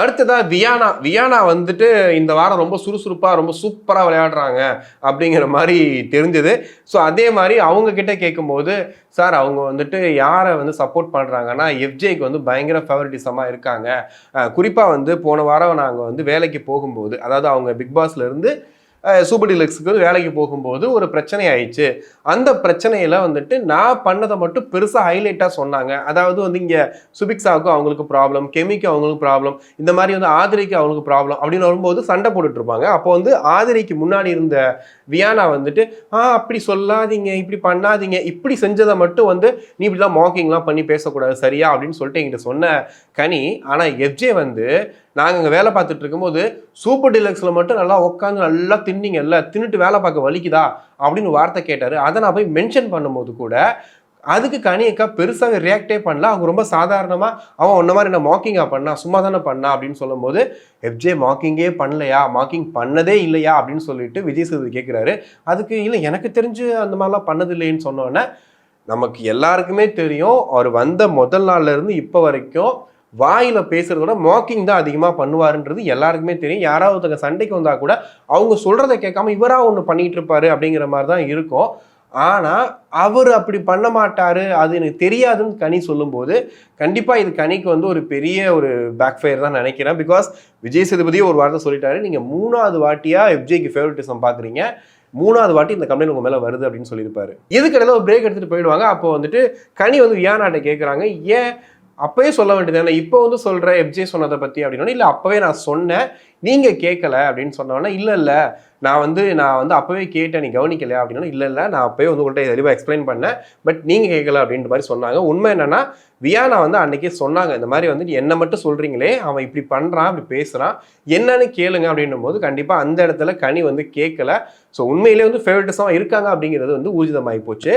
அடுத்ததா வியானா. வியானா வந்துட்டு இந்த வாரம் ரொம்ப சுறுசுறுப்பாக ரொம்ப சூப்பராக விளையாடுறாங்க அப்படிங்கிற மாதிரி தெரிஞ்சது. ஸோ அதே மாதிரி அவங்க கிட்ட கேட்கும்போது சார் அவங்க வந்துட்டு யாரை வந்து சப்போர்ட் பண்ணுறாங்கன்னா எஃப்ஜேக்கு வந்து பயங்கர ஃபேவரட்டிசமாக இருக்காங்க. குறிப்பாக வந்து போன வாரம் நாங்கள் வந்து வேலைக்கு போகும்போது அதாவது அவங்க பிக் பாஸ்லேருந்து சூப்பர் டிலக்ஸுக்கு வேலைக்கு போகும்போது ஒரு பிரச்சனை ஆயிடுச்சு. அந்த பிரச்சனையில் வந்துட்டு நான் பண்ணதை மட்டும் பெருசாக ஹைலைட்டாக சொன்னாங்க. அதாவது வந்து இங்கே சுபிக்ஸாவுக்கும் அவங்களுக்கு ப்ராப்ளம் கெமிக்கு அவங்களுக்கு ப்ராப்ளம் இந்த மாதிரி வந்து ஆதிரிக்கு அவங்களுக்கு ப்ராப்ளம் அப்படின்னு வரும்போது சண்டை போட்டுட்டு இருப்பாங்க. அப்போ வந்து ஆதிரிக்கு முன்னாடி இருந்த வியானா வந்துட்டு ஆ அப்படி சொல்லாதீங்க இப்படி பண்ணாதீங்க இப்படி செஞ்சதை மட்டும் வந்து நீ இப்படிலாம் மாக்கிங்லாம் பண்ணி பேசக்கூடாது சரியா? அப்படின்னு சொல்லிட்டு என்கிட்ட சொன்ன கனி ஆனால் எஃப்ஜே வந்து நாங்கள் இங்கே வேலை பார்த்துட்டு இருக்கும்போது சூப்பர் டிலக்ஸில் மட்டும் நல்லா உட்காந்து நல்லா தின்னீங்கல்ல தின்னுட்டு வேலை பார்க்க வலிக்குதா அப்படின்னு வார்த்தை கேட்டார். அதை நான் போய் மென்ஷன் பண்ணும்போது கூட அதுக்கு கனியக்கா பெருசாக ரியாக்டே பண்ணல. அவங்க ரொம்ப சாதாரணமாக அவன் ஒன்ன மாதிரி என்ன மாக்கிங்காக பண்ணா சும்மா தானே பண்ணா அப்படின்னு சொல்லும்போது எஃப்ஜே மாக்கிங்கே பண்ணலையா? மாக்கிங் பண்ணதே இல்லையா? அப்படின்னு சொல்லிட்டு விஜய் சேது கேட்குறாரு அதுக்கு இல்லை எனக்கு தெரிஞ்சு அந்த மாதிரிலாம் பண்ணது இல்லைன்னு சொன்னோன்னே நமக்கு எல்லாருக்குமே தெரியும். அவர் வந்த முதல் நாள்லேருந்து இப்போ வரைக்கும் வாயில் பேசுகிறதோட மாக்கிங் தான் அதிகமாக பண்ணுவாருன்றது எல்லாருக்குமே தெரியும். யாராவது ஒருத்தங்க சண்டைக்கு வந்தால் கூட அவங்க சொல்கிறத கேட்காம இவராக ஒன்று பண்ணிகிட்டு இருப்பாரு அப்படிங்கிற மாதிரி தான் இருக்கும். ஆனால் அவர் அப்படி பண்ண மாட்டார் அது எனக்கு தெரியாதுன்னு கனி சொல்லும்போது கண்டிப்பாக இது கனிக்கு வந்து ஒரு பெரிய ஒரு பேக் ஃபயர் தான் நினைக்கிறேன். பிகாஸ் விஜய் சேதுபதியும் ஒரு வார்த்தை சொல்லிட்டாரு நீங்கள் மூணாவது வாட்டியாக எஃப்ஜேக்கு ஃபேவரட்டிசம் பார்க்குறீங்க மூணாவது வாட்டி இந்த கம்ப்ளைண்ட் உங்கள் மேலே வருது அப்படின்னு சொல்லியிருப்பாரு. இதுக்கடையில் ஒரு பிரேக் எடுத்துகிட்டு போயிடுவாங்க? அப்போ வந்துட்டு கனி வந்து வியானாட்ட கேட்குறாங்க ஏன் அப்பவே சொல்ல வேண்டியது இப்போ வந்து சொல்கிற எஃப்ஜே சொன்னதை பற்றி அப்படின்னா இல்லை அப்பவே நான் சொன்னேன். நீங்கள் கேட்கல அப்படின்னு சொன்னோன்னா இல்லை இல்லை. நான் வந்து நான் வந்து அப்பவே கேட்டேன். நீ கவனிக்கலையா? அப்படின்னா இல்லை இல்லை. நான் அப்போயே வந்து உங்கள்கிட்ட தெளிவாக எக்ஸ்பிளைன் பண்ணேன். பட் நீங்கள் கேட்கல அப்படின்ற மாதிரி சொன்னாங்க. உண்மை என்னென்னா வியானா வந்து அன்றைக்கே சொன்னாங்க இந்த மாதிரி வந்து என்ன மட்டும் சொல்கிறீங்களே அவன் இப்படி பண்ணுறான் அப்படி பேசுகிறான் என்னன்னு கேளுங்க அப்படின்னும் போது கண்டிப்பாக அந்த இடத்துல கனி வந்து கேட்கல ஸோ உண்மையிலே வந்து ஃபேவரட்டிஸாக இருக்காங்க அப்படிங்கிறது வந்து ஊர்ஜிதமாகி போச்சு.